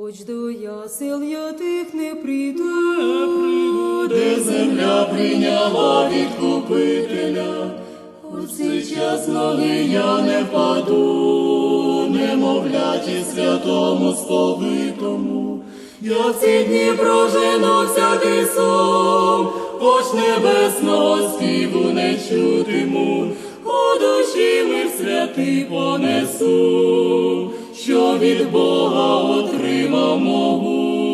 Хоч до ясел я тих не прийду, де земля прийняла відкупителя, у цей час ноги я не впаду, немовляті святому сповитому, я в ці дні прожену всякий сон, хоч небесного співу не чутиму, у душі мир святий понесу, що від Бога отримав могутнього.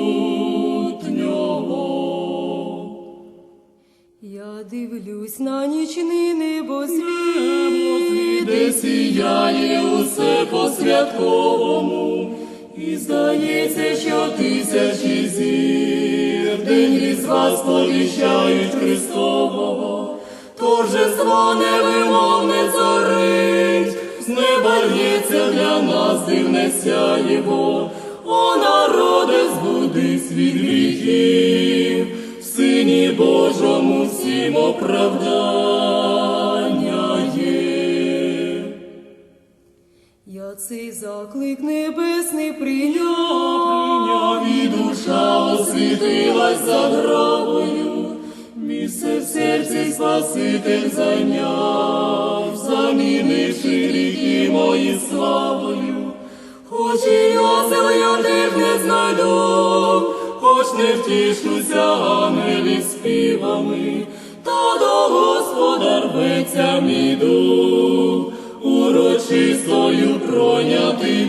я дивлюсь на нічний небосвіт, де сіяє усе по святковому, і здається, що тисячі зір день різдва сповіщають Христового, торжество невимовне царить, з неба лється для нас дивне сяєво, збудись від гріхів, Сині Божому всім оправдання є. я цей заклик небесний прийняв, Прийняв і душа освітилась за гробою, місце в серці Спаситель зайняв, замінивши гріхи мої славою. Хоч і осел я тих не знайду, хоч не втішуся ангелів співами, та до Господа рветься мій дух, урочистою пройнятий